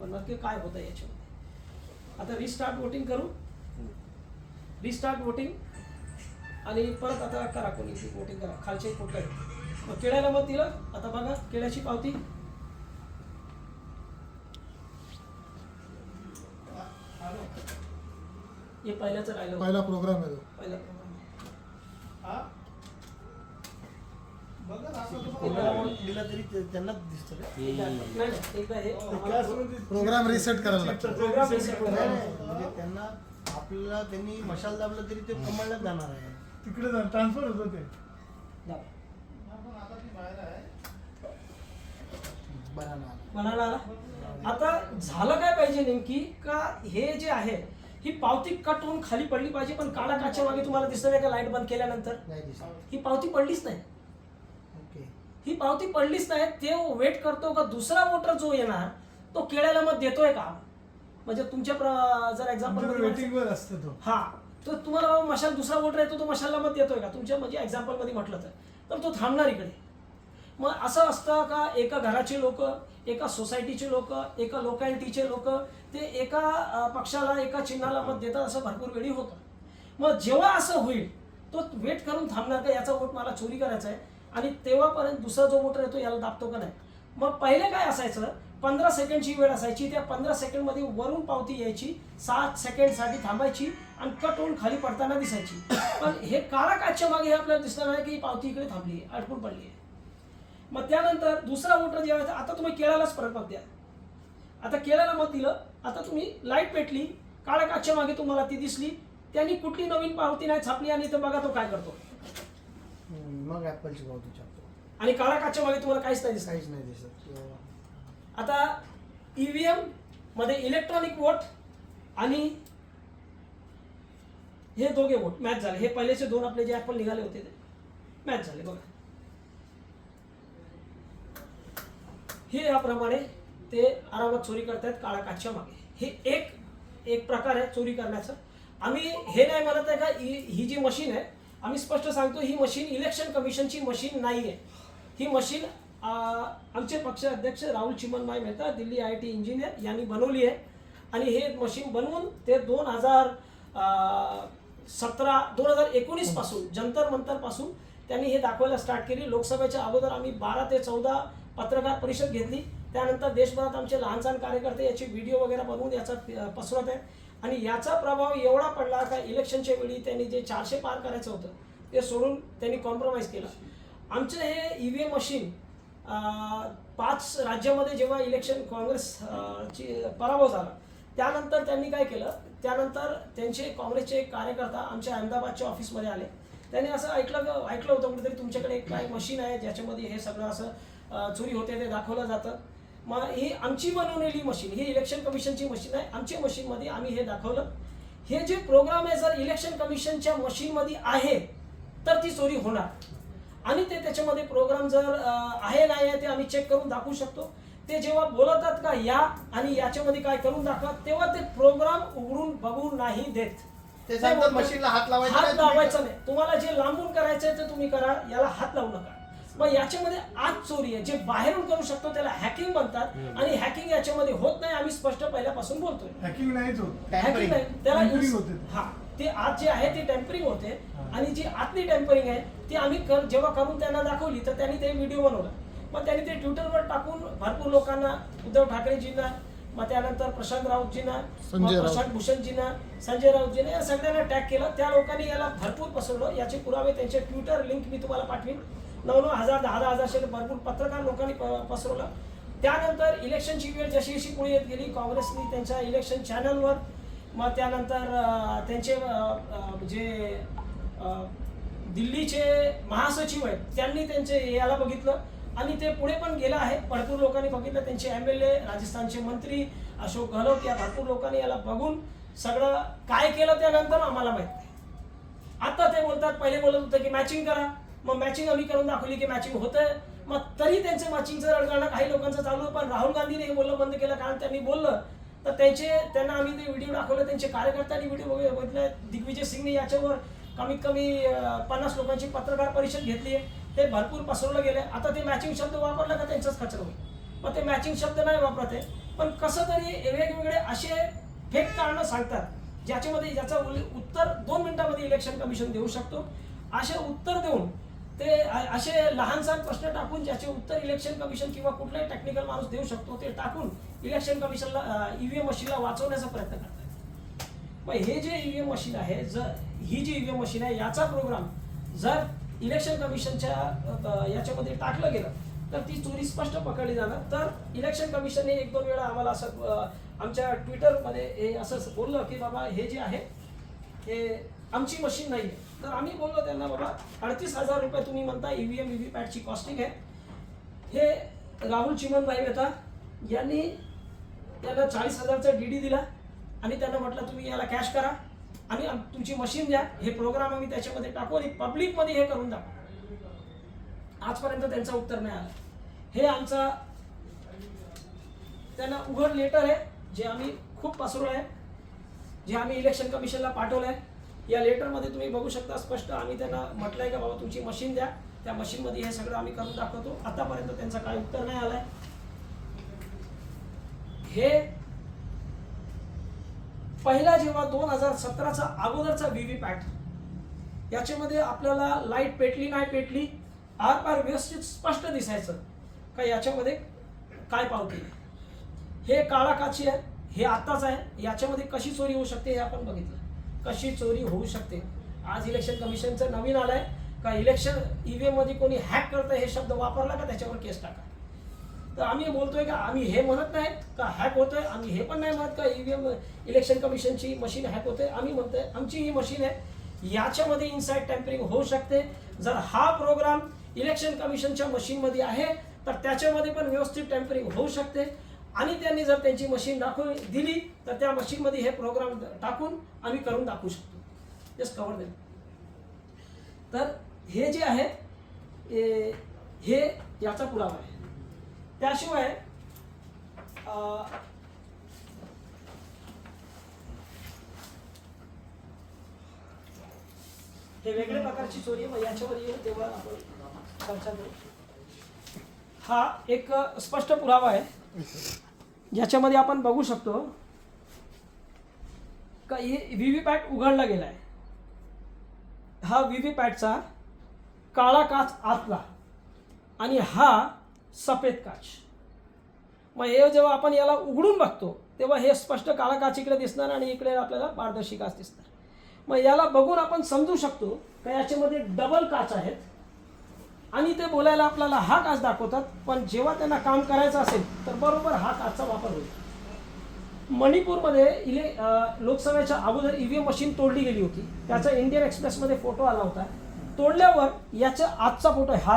पण नक्की काय होतं याच्यामध्ये? आता रिस्टार्ट वोटिंग करू. रिस्टार्ट वोटिंग आणि परत आता करा कोणी वोटिंग करा. खालचे कुठलं मग केळ्याला मत दिलं. आता बघा केळ्याची पावती. हे पहिल्याचं राहिलं. पहिला प्रोग्राम आहे पहिला program. दिला तरी ते- त्यांनाच दिसतं रे. एकदा- नाही नाही, एकदा हे आम्हाला- प्रोग्राम रिसेट करायला लागतो. प्रोग्राम reset नाही, करायला. म्हणजे त्यांना आपल्याला त्यांनी मशाल दाबलं तरी ते कमळलाच जाणार आहे. तिकडे ट्रान्सफर होतं ते. म्हणाला आता झालं काय पाहिजे नेमकी? का हे जे आहे ही पावती कट होऊन खाली पडली पाहिजे पण काळा काच्या मागे तुम्हाला दिसत नाही का लाइट बंद केल्यानंतर? नाही दिसत. ही पावती पडलीच नाही. ही पावती पडलीच नाही. ते वेट करतो का दुसरा वोटर जो येणार तो केळ्याला मत देतोय का? म्हणजे तुमच्या जर एक्झाम्पल असतो तो. हा. तर तुम्हाला मशाल दुसरा वोटर येतो तो मशालला मत देतोय का? तुमच्या म्हणजे एक्झाम्पलमध्ये म्हटलं तर. तर तो थांबणार इकडे. मग असं असतं का एका घराचे लोक एका सोसायटीचे लोक एका लोकॅलिटीचे लोक ते एका पक्षाला एका चिन्हाला मत देतात असं भरपूर वेळी होतं. मग जेव्हा असं होईल तो वेट करून थांबणार का? याचा वोट मला चोरी करायचा आहे आणि तेव्हापर्यंत दुसरा जो मोटर येतो याला दाबतो का नाही? मग पहिले काय असायचं? पंधरा सेकंडची वेळ असायची. त्या पंधरा सेकंडमध्ये वरून पावती यायची. सात सेकंडसाठी थांबायची आणि कट होऊन खाली पडताना दिसायची. पण हे काळाकाच्या मागे हे आपल्याला दिसणार नाही की पावती इकडे थांबली आहे अडकून पडली आहे. मग त्यानंतर दुसरा मोटर जेव्हा आता तुम्ही केळालाच परत मत द्या. आता केळाला मत दिलं आता तुम्ही लाइट पेटली. काळ्या मागे तुम्हाला ती दिसली. त्यांनी कुठली नवीन पावती नाही छापली आणि तर बघा तो काय करतो. मग ऍपलची पावती छापतो आणि काळ्या काचच्या मागे तुम्हाला काहीच नाही दिसत. काहीच नाही दिसत. आता ईव्हीएममध्ये इलेक्ट्रॉनिक वोट आणि हे दोघे वोट मॅच झाले. हे पहिलेचे दोन आपले जे ऍपल निघाले होते ते मॅच झाले. बघा. हे याप्रमाणे ते आरामात चोरी करतायत काळ्या काचच्या मागे. हे एक एक प्रकार आहे चोरी करण्याचं. आम्ही हे नाही म्हणत आहे का ही जी मशीन आहे आम्ही स्पष्ट सांगतो ही मशीन इलेक्शन कमिशनची मशीन नाही आहे ही मशीन आमचे पक्ष अध्यक्ष Rahul Chimanbhai Mehta Delhi I T engineer यांनी बनवली आहे. आणि हे मशीन बनवून ते दोन हजार सतरा दोन हजार एकोणीसपासून जंतर मंतरपासून त्यांनी हे दाखवायला स्टार्ट केली. लोकसभेच्या अगोदर आम्ही बारा ते चौदा पत्रकार परिषद घेतली. त्यानंतर देशभरात आमचे लहान सहान कार्यकर्ते याचे व्हिडिओ वगैरे बनवून याचा पसरत आहे. आणि याचा प्रभाव एवढा पडला का इलेक्शनच्या वेळी त्यांनी जे चारशे पार करायचं होतं ते सोडून त्यांनी कॉम्प्रोमाइज केलं. आमचं हे ई व्ही एम मशीन पाच राज्यामध्ये जेव्हा इलेक्शन काँग्रेस ची पराभव झाला त्यानंतर त्यांनी काय केलं त्यानंतर त्यांचे काँग्रेसचे एक कार्यकर्ता आमच्या अहमदाबादच्या ऑफिसमध्ये आले. त्यांनी असं ऐकलं ग- ऐकलं होतं कुठेतरी तुमच्याकडे एक काय मशीन आहे ज्याच्यामध्ये हे सगळं असं चोरी होते ते दाखवलं जातं. मग ही आमची बनवलेली मशीन ही इलेक्शन कमिशनची मशीन आहे. आमच्या मशीनमध्ये आम्ही हे दाखवलं. हे जे प्रोग्राम आहे जर इलेक्शन कमिशनच्या मशीनमध्ये आहे तर ती चोरी होणार. आणि ते त्याच्यामध्ये प्रोग्राम जर आहे नाही आहे ते आम्ही चेक करून दाखवू शकतो. ते जेव्हा बोलतात का या आणि याच्यामध्ये काय करून दाखवा तेव्हा ते प्रोग्राम उघडून बघून नाही देत. मशीनला हात लावायचा हात लावायचा नाही. तुम्हाला जे लांबून करायचंय ते तुम्ही करा. याला हात लावू नका. मग याच्यामध्ये आज चोरी आहे. जे बाहेरून करू शकतो त्याला हॅकिंग म्हणतात. आणि हॅकिंग याच्यामध्ये होत नाही आम्ही स्पष्ट पहिल्यापासून बोलतोय. हॅकिंग नाहीच होत. Hacking Tampering. नाही त्याला Tampering होते. हा. ते आज जे आहे ते टेम्परिंग होते. आणि जी आतली टेम्परिंग आहे ती आम्ही कर जेव्हा करून त्यांना दाखवली तर त्यांनी ते व्हिडिओ बनवला. मग त्यांनी ते ट्विटरवर टाकून भरपूर लोकांना उद्धव ठाकरेजींना मग त्यानंतर प्रशांत राऊतजींना संजय मग राऊत. प्रशांत भूषणजींना संजय राऊतजींना या सगळ्यांना टॅग केलं. त्या लोकांनी याला भरपूर पसरवलं. याचे पुरावे त्यांचे ट्विटर लिंक मी तुम्हाला पाठवीन. नऊ नऊ हजार दहा दहा हजारशे भरपूर पत्रकार लोकांनी प- पसरवलं. त्यानंतर इलेक्शनची वेळ जशी जशी पुढे येत गेली काँग्रेसनी त्यांच्या इलेक्शन चॅनलवर मग त्यानंतर त्यांचे जे दिल्लीचे महासचिव आहेत त्यांनी त्यांचे याला बघितलं. आणि ते पुढे पण गेलं आहे. भरपूर लोकांनी बघितलं. त्यांचे एम एल ए राजस्थानचे मंत्री अशोक गहलोत या भरपूर लोकांनी याला बघून सगळं काय केलं त्यानंतर आम्हाला माहिती नाही. आता ते बोलतात पहिले बोलत होतं की मॅचिंग करा. मग मॅचिंग आम्ही करून दाखवली की मॅचिंग होतंय. मग तरी त्यांचं मॅचिंगचं रडगाणं काही लोकांचं चालू पण राहुल गांधीने हे बोलणं बंद केलं कारण त्यांनी बोललं. तर त्यांचे त्यांना आम्ही ते व्हिडिओ दाखवले त्यांचे कार्यकर्त्यांनी व्हिडिओ बघितले दिग्विजय सिंगने याच्यावर कमीत कमी पन्नास लोकांची पत्रकार परिषद घेतली आहे. ते भरपूर पसरवलं गेलं आता ते मॅचिंग शब्द वापरला का त्यांचाच कचरा होईल? मग ते मॅचिंग शब्द नाही वापरत आहे. पण कसं तरी वेगवेगळे असे फेक कारणं सांगतात ज्याच्यामध्ये ज्याचा उत्तर दोन मिनिटामध्ये इलेक्शन कमिशन देऊ शकतो. असे उत्तर देऊन ते असे लहानसहान प्रश्न टाकून ज्याचे उत्तर इलेक्शन कमिशन किंवा कुठलाही टेक्निकल माणूस देऊ शकतो ते टाकून इलेक्शन कमिशनला ईव्हीएम मशीनला वाचवण्याचा प्रयत्न करतात. मग हे जे ईव्हीएम मशीन आहे जर ही जी ईव्हीएम मशीन आहे याचा प्रोग्राम जर इलेक्शन कमिशनच्या याच्यामध्ये टाकलं गेलं तर ती चोरी स्पष्ट पकडली जाणार. तर इलेक्शन कमिशनने एक दोन वेळा आम्हाला असं आमच्या ट्विटरमध्ये हे असं बोललं की बाबा हे जे आहे हे आमची मशीन नाही आहे तर आम्ही बोललो त्यांना बाबा अडतीस हजार रुपये तुम्ही म्हणता ईव्हीएम व्ही पॅटची कॉस्टिंग आहे. हे राहुल चिमन भाई होता यांनी त्यांना चाळीस हजारचा डी डी दिला आणि त्यांना म्हटलं तुम्ही याला कॅश करा आणि तुमची मशीन द्या हे प्रोग्राम आम्ही त्याच्यामध्ये टाकू आणि पब्लिकमध्ये हे करून दाखवू. आजपर्यंत त्यांचं उत्तर नाही आलं. हे आमचा त्यांना उघड लेटर आहे जे आम्ही खूप पसरवलं आहे जे आम्ही इलेक्शन कमिशनला पाठवलं आहे. या लेटरमध्ये तुम्ही बघू शकता स्पष्ट. आम्ही त्यांना म्हटलं आहे का बाबा तुमची मशीन द्या. त्या मशीनमध्ये हे सगळं आम्ही करून दाखवतो. आतापर्यंत त्यांचं काय उत्तर नाही आलंय. हे पहिला जेव्हा दोन हजार सतराचा अगोदरचा व्हीव्ही पॅट याच्यामध्ये आपल्याला लाइट पेटली नाही पेटली आर पार व्यवस्थित स्पष्ट दिसायचं का याच्यामध्ये काय पावती हे काळा काची आहे हे आत्ताच आहे. याच्यामध्ये कशी चोरी होऊ शकते हे आपण बघितलं. कशी चोरी होऊ शकते? आज इलेक्शन कमिशनचं नवीन आलंय. का इलेक्शन ईव्हीएममध्ये कोणी हॅक करतं हे शब्द वापरला का? त्याच्यावर केस टाका. तर आम्ही बोलतोय का? आम्ही हे म्हणत नाही का हॅक होतोय? आम्ही हे पण नाही म्हणत का ईव्हीएम इलेक्शन कमिशनची मशीन हॅक होते आम्ही म्हणतोय आमची ही मशीन आहे. याच्यामध्ये इनसाईड टॅम्परिंग होऊ शकते. जर हा प्रोग्राम इलेक्शन कमिशनच्या मशीनमध्ये आहे तर त्याच्यामध्ये पण व्यवस्थित टॅम्परिंग होऊ शकते. आणि त्यांनी जर त्यांची मशीन दाखवून दिली तर त्या मशीनमध्ये हे प्रोग्राम टाकून आम्ही करून दाखवू शकतो. जस्ट कवर देम तर हे जे आहे हे याचा पुरावा आहे. त्याशिवाय अं, हे वेगळ्या प्रकारची चोरी आहे मग याच्यावर येईल तेव्हा आपण चर्चा करू. हा एक स्पष्ट पुरावा आहे. ज्याच्यामध्ये आपण बघू शकतो का व्ही व्ही पॅट उघडला गेला आहे हा व्ही व्ही पॅटचा काळा काच आतला आणि हा सफेद काच. मग हे जेव्हा आपण याला उघडून बघतो तेव्हा हे स्पष्ट काळा काच इकडे दिसणार आणि इकडे आपल्याला पारदर्शी काच दिसणार. मग याला बघून आपण समजू शकतो का याच्यामध्ये डबल काच आहेत. आणि ते बोलायला आपल्याला हा काच दाखवतात पण जेव्हा त्यांना काम करायचं असेल तर बरोबर हा काचचा वापर होईल. मणिपूरमध्ये इले लोकसभेच्या अगोदर ईव्हीएम मशीन तोडली गेली होती. त्याचा इंडियन एक्सप्रेसमध्ये फोटो आला होता. तोडल्यावर याचा आजचा फोटो आहे हा